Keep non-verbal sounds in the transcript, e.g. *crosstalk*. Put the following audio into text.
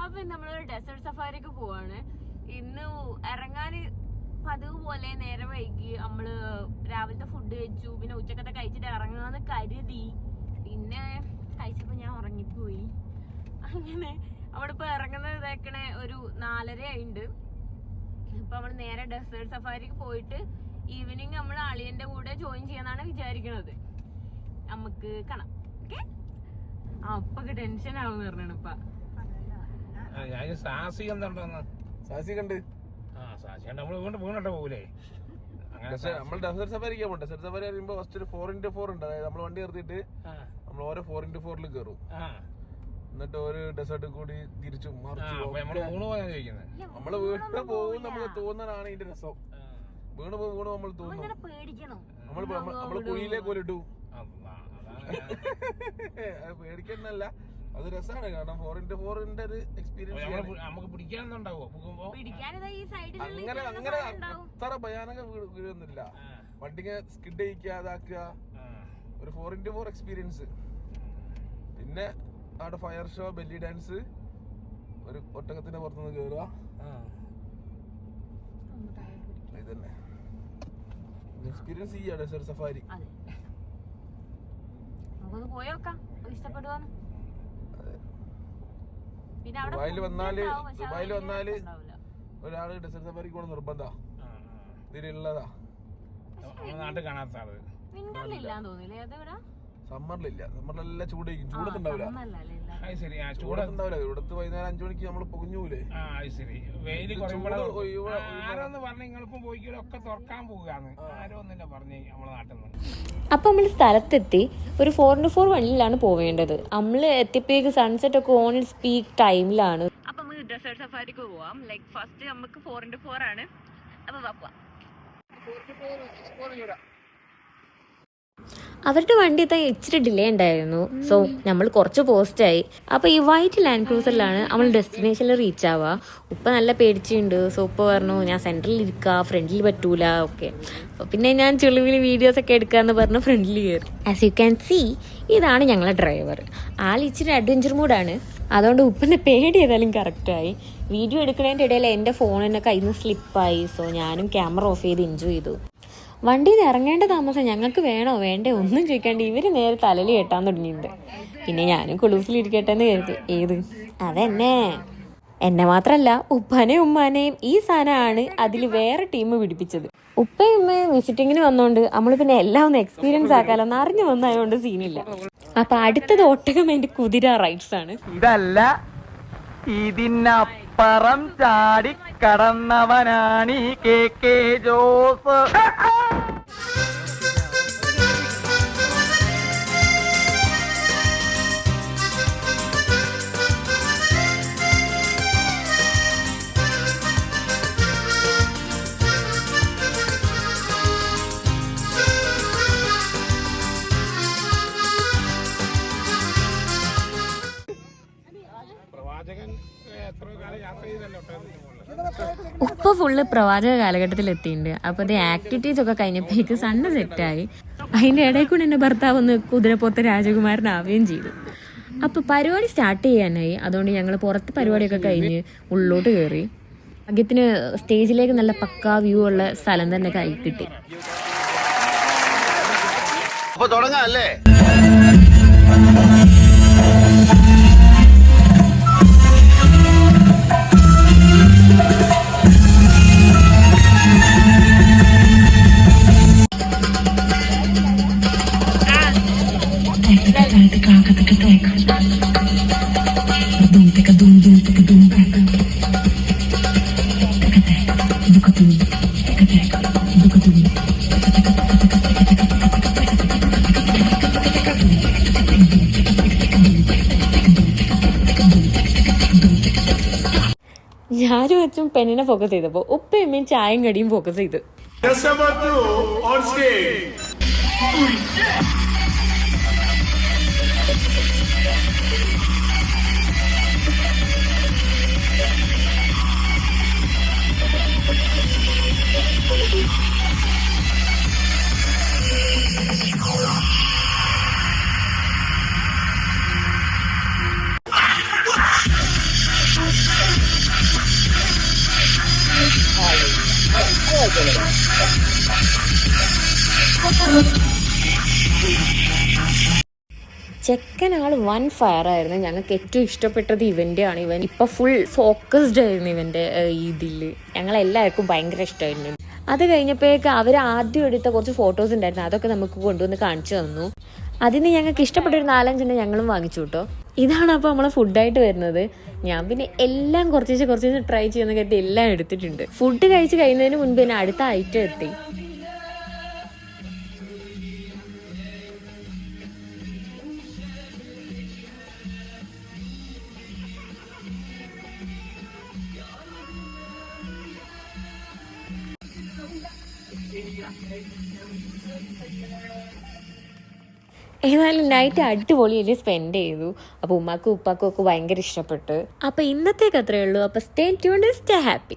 അപ്പൊ നമ്മളൊരു ഡെസേർട്ട് സഫാരിക്ക് പോവാണ്. ഇന്ന് ഇറങ്ങാന് പതിവ് പോലെ നേരെ വൈകി. നമ്മൾ രാവിലത്തെ ഫുഡ് കഴിച്ചു. പിന്നെ ഉച്ചക്കത്തെ കഴിച്ചിട്ട് ഇറങ്ങാന്ന് കരുതി. പിന്നെ കഴിച്ചപ്പോ ഞാൻ ഉറങ്ങിപ്പോയി. അങ്ങനെ അവിടെ ഇപ്പൊ ഇറങ്ങുന്നത് ഒരു നാലര ആയിണ്ട്. ഇപ്പൊ നമ്മൾ നേരെ ഡെസേർട്ട് സഫാരിക്ക് പോയിട്ട് ഈവനിങ് നമ്മൾ അളിയന്റെ കൂടെ ജോയിൻ ചെയ്യാന്നാണ് വിചാരിക്കുന്നത് നമുക്ക് കാണാം. ഓക്കെ അപ്പൊക്കെ ടെൻഷൻ ആവും പറഞ്ഞാണ് ഇപ്പൊ. ഞാൻ സാസി സാഹസിക സാസി കണ്ട്. ആ സാഹസിക നമ്മൾ വീണ്ടും വീണിട്ട് പോകൂലേ? പക്ഷെ നമ്മൾ ഡെസേർട്ട് സഫാരിക്കാൻ പോകണ്ട ഡെസേർട്ട് സഫാരി പറയുമ്പോ ഫസ്റ്റ് ഒരു ഫോർ ഇന്റു ഫോർ ഉണ്ട്. അതായത് നമ്മൾ വണ്ടി നിർത്തിയിട്ട് നമ്മൾ ഓരോ ഫോർ ഇന്റു ഫോറിൽ കയറും ആ, എന്നിട്ട് ഒരു ഡെസേർട്ട് കൂടി തിരിച്ചു മറിച്ചും നമ്മൾ നമ്മൾ പോകും നമ്മൾ തോന്നാനാണ് ഇതിന്റെ രസം. വീണ് പോകും വീണ് നമ്മൾ തോന്നും. നമ്മൾ നമ്മൾ കുഴിയിലേക്ക് ഒരു ഇടും. *laughs* പേടിക്കുന്നല്ല അത് രസമാണ് കാരണം ഫോർ ഇന്റു ഫോറിന്റെ ഒരു എക്സ്പീരിയൻസ് നമുക്ക് പിടിക്കാനുണ്ടാവോ പോകുമ്പോ? അങ്ങനെ അങ്ങനെ അത്ര ഭയാനക വീഴൊന്നുമില്ല വണ്ടിക്ക് സ്കിഡ് ചെയ്യിക്കുക അതാക്കുക ഒരു ഫോർ ഇന്റു ഫോർ എക്സ്പീരിയൻസ് പിന്നെ അവിടെ ഫയർ ഷോ ബെല്ലി ഡാൻസ് ഒരു ഒട്ടകത്തിന്റെ പുറത്തുനിന്ന് കയറുക. ഇതന്നെ. എക്സ്പീരിയൻസ് ചെയ്യാണ് സഫാരി. പോയോക്കാം ഇഷ്ടപ്പെടുവാന്ന് ദുബായിൽ വന്നാൽ ദുബായിൽ വന്നാൽ. ഒരാൾ ഡെസേർട്ട് സഫാരിക്ക് പോകണം നിർബന്ധ. ഇതിലുള്ളതാ. നാട്ടിൽ കാണാത്ത ആൾ. സമ്മറിലില്ല. സമ്മറിലെല്ലാം ചൂടായിരിക്കും ചൂടത്തുണ്ടാവില്ല. ശരി ചൂടത്തുണ്ടാവില്ല. ഇവിടുത്തെ വൈകുന്നേരം അഞ്ചു മണിക്ക് നമ്മൾ പൊങ്ങൂലേ. ശരി. ആരോന്ന് പറഞ്ഞ നിങ്ങളിപ്പം പോയിക്കൂടെ ഒക്കെ തുറക്കാൻ പോവുകയാണ്. ആരോ ഒന്നില്ല പറഞ്ഞു നമ്മളെ നാട്ടിൽ നിന്ന്. അപ്പം നമ്മൾ സ്ഥലത്തെത്തി ഒരു ഫോർ ഇന്റു ഫോർ വണ്ടിയിലാണ് പോവേണ്ടത്. നമ്മൾ എത്തിയപ്പോഴേക്ക് സൺസെറ്റ് ഒക്കെ ഓൺ സ്പീക്ക് ടൈമിലാണ് അപ്പൊ നമുക്ക് ഡെസേർട്ട് സഫാരിക്ക് പോവാം. ലൈക്ക് ഫസ്റ്റ് നമുക്ക് ഫോർ ഇന്റു ഫോർ ആണ്. അപ്പൊ വാ പോവാം. അവരുടെ വണ്ടി എത്താൻ ഇച്ചിരി ഡിലേ ഉണ്ടായിരുന്നു. സോ നമ്മൾ കുറച്ച് പോസ്റ്റായി അപ്പോൾ ഈ വൈറ്റ് ലാൻഡ് ക്രൂസറിലാണ് നമ്മൾ ഡെസ്റ്റിനേഷനിൽ റീച്ച് ആവുക. ഉപ്പ നല്ല പേടിച്ചുണ്ട് സോ ഉപ്പ പറഞ്ഞു ഞാൻ സെന്ററിൽ ഇരിക്കുക ഫ്രണ്ടിൽ പറ്റൂല. ഓക്കെ പിന്നെ ഞാൻ ചെളിവിൽ വീഡിയോസ് ഒക്കെ എടുക്കാന്ന് പറഞ്ഞു ഫ്രണ്ട്ലി കയറി. ആസ് യു ക്യാൻ സീ ഇതാണ് ഞങ്ങളെ ഡ്രൈവർ ആൾ ഇച്ചിരി അഡ്വഞ്ചർ മൂഡാണ് അതുകൊണ്ട് ഉപ്പിന്റെ പേടി ഏതായാലും കറക്റ്റായി വീഡിയോ എടുക്കുന്നതിന്റെ ഇടയിൽ എന്റെ ഫോണിനൊക്കെ കയ്യിൽ നിന്ന് സ്ലിപ്പായി സോ ഞാനും ക്യാമറ ഓഫ് ചെയ്ത് എൻജോയ് ചെയ്തു. വണ്ടിയിൽ നിന്ന് ഇറങ്ങേണ്ട താമസം ഞങ്ങൾക്ക് വേണോ? വേണ്ടേ ഒന്നും ചോദിക്കാണ്ട് ഇവർ നേരെ തലയിൽ കെട്ടാൻ തുടങ്ങിയിട്ടുണ്ട്. പിന്നെ ഞാനും കുളൂസിലിരിക്കട്ടെ എന്ന് കരുതി. ഏത്? അതെന്നെ. എന്നെ മാത്രമല്ല ഉപ്പാനെയും ഉമ്മാനെയും ഈ സാധനമാണ് അതിൽ വേറെ ടീം പിടിപ്പിച്ചത്. ഉപ്പയും ഉമ്മയും വിസിറ്റിങ്ങിന് വന്നോണ്ട് നമ്മൾ പിന്നെ എല്ലാം ഒന്ന് എക്സ്പീരിയൻസ് ആക്കാലോ എന്ന് അറിഞ്ഞു വന്നായതുകൊണ്ട് സീനില്ല. അപ്പൊ അടുത്തത് ഒട്ടകം എന്റെ കുതിര റൈഡ്സ് ആണ്. ഇതല്ല ഇതിനപ്പുറം ചാടി കടന്നവനാണ് കെ കെ ജോസ്. ഉപ്പ ഫുള്ള് പ്രവാചക കാലഘട്ടത്തിൽ എത്തിയിട്ടുണ്ട് അപ്പൊ അത് ആക്ടിവിറ്റീസ് ഒക്കെ കഴിഞ്ഞപ്പോഴേക്ക് സണ്ണ് സെറ്റായി അതിന്റെ ഇടയിൽ കൂടെ എന്റെ ഭർത്താവ് ഒന്ന് കുതിരപ്പോത്ത രാജകുമാരനാവുകയും ചെയ്തു. അപ്പൊ പരിപാടി സ്റ്റാർട്ട് ചെയ്യാനായി. അതുകൊണ്ട് ഞങ്ങൾ പുറത്ത് പരിപാടിയൊക്കെ കഴിഞ്ഞ് ഉള്ളോട്ട് കയറി ഭാഗ്യത്തിന് സ്റ്റേജിലേക്ക് നല്ല പക്കാ വ്യൂ ഉള്ള സ്ഥലം തന്നെ കൈ കിട്ടി. അപ്പോൾ തുടങ്ങാം അല്ലേ? ഞാനും അച്ഛൻ പെണ്ണിനെ ഫോക്കസ് ചെയ്തപ്പോൾ ഉപ്പയമ്മയും ചായയും കടിയും ഫോക്കസ് ചെയ്ത്. ചെക്കൻ ആൾ വൺ ഫയർ ആയിരുന്നു ഞങ്ങൾക്ക് ഏറ്റവും ഇഷ്ടപ്പെട്ടത് ഇവന്റെ ആണ് ഇവൻ ഇപ്പൊ ഫുൾ ഫോക്കസ്ഡ് ആയിരുന്നു ഇവന്റെ ഇതിൽ ഞങ്ങളെല്ലാവർക്കും ഭയങ്കര ഇഷ്ടമായിരുന്നു അത് കഴിഞ്ഞപ്പോഴേക്ക് അവർ ആദ്യം എടുത്ത കുറച്ച് ഫോട്ടോസ് ഉണ്ടായിരുന്നു. അതൊക്കെ നമുക്ക് കൊണ്ടുവന്ന് കാണിച്ചു തന്നു. അതിന് ഞങ്ങൾക്ക് ഇഷ്ടപ്പെട്ട ഒരു നാലഞ്ചെണ്ണം ഞങ്ങളും വാങ്ങിച്ചു കേട്ടോ ഇതാണ് അപ്പോൾ നമ്മളെ ഫുഡായിട്ട് വരുന്നത്. ഞാൻ പിന്നെ എല്ലാം കുറച്ച് കുറച്ച് ട്രൈ ചെയ്യുന്ന കരുതി എല്ലാം എടുത്തിട്ടുണ്ട്. ഫുഡ് കഴിച്ച് കഴിയുന്നതിന് മുൻപ് തന്നെ അടുത്ത ഐറ്റം എത്തി. ഏതായാലും നൈറ്റ് അടിപൊളിയായിട്ട് സ്പെൻഡ് ചെയ്തു. അപ്പോൾ ഉമ്മാക്കും ഉപ്പാക്കും ഒക്കെ ഭയങ്കര ഇഷ്ടപ്പെട്ടു. അപ്പോൾ ഇന്നത്തേക്ക് അത്രയേ ഉള്ളൂ. അപ്പോൾ സ്റ്റേ ട്യൂൺ സ്റ്റേ ഹാപ്പി